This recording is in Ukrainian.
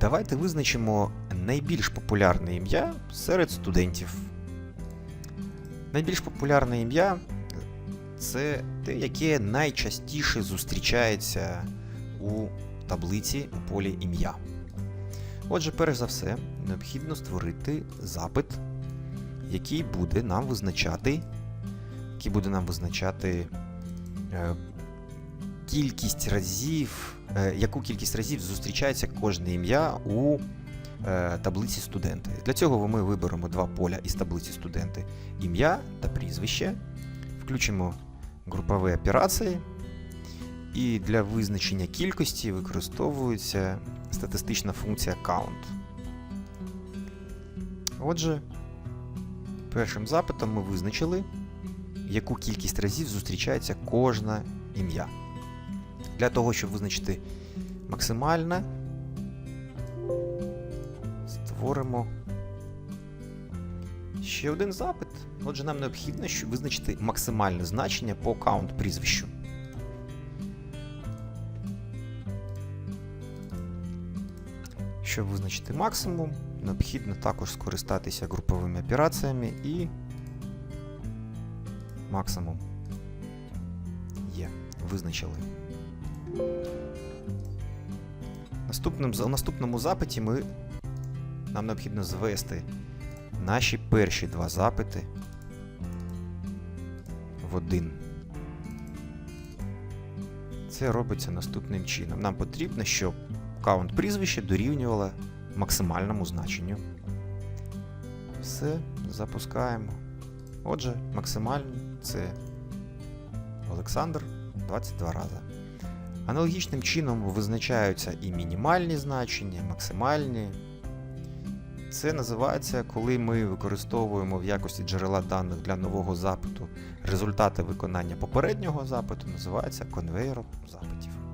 Давайте визначимо найбільш популярне ім'я серед студентів. Найбільш популярне ім'я це те, яке найчастіше зустрічається у таблиці у полі ім'я. Отже, перш за все, необхідно створити запит, який буде нам визначати, який буде нам визначати е, кількість разів, е, яку кількість разів зустрічається кожне ім'я у е, таблиці студенти. Для цього ми виберемо два поля із таблиці студенти: ім'я та прізвище, включимо групові операції, і для визначення кількості використовується статистична функція count. Отже, першим запитом ми визначили, яку кількість разів зустрічається кожне ім'я. Для того, щоб визначити максимальне, створимо ще один запит. Отже, нам необхідно щоб визначити максимальне значення по count прізвищу. Щоб визначити максимум, необхідно також скористатися груповими операціями і максимум є. Визначили. Наступним, у наступному запиті ми, нам необхідно звести наші перші два запити в один. Це робиться наступним чином. Нам потрібно, щоб каунт прізвище дорівнювало максимальному значенню. Все, запускаємо. Отже, максимальний це Олександр 22 рази. Аналогічним чином визначаються і мінімальні значення, максимальні. Це називається, коли ми використовуємо в якості джерела даних для нового запиту результати виконання попереднього запиту, називається конвейером запитів.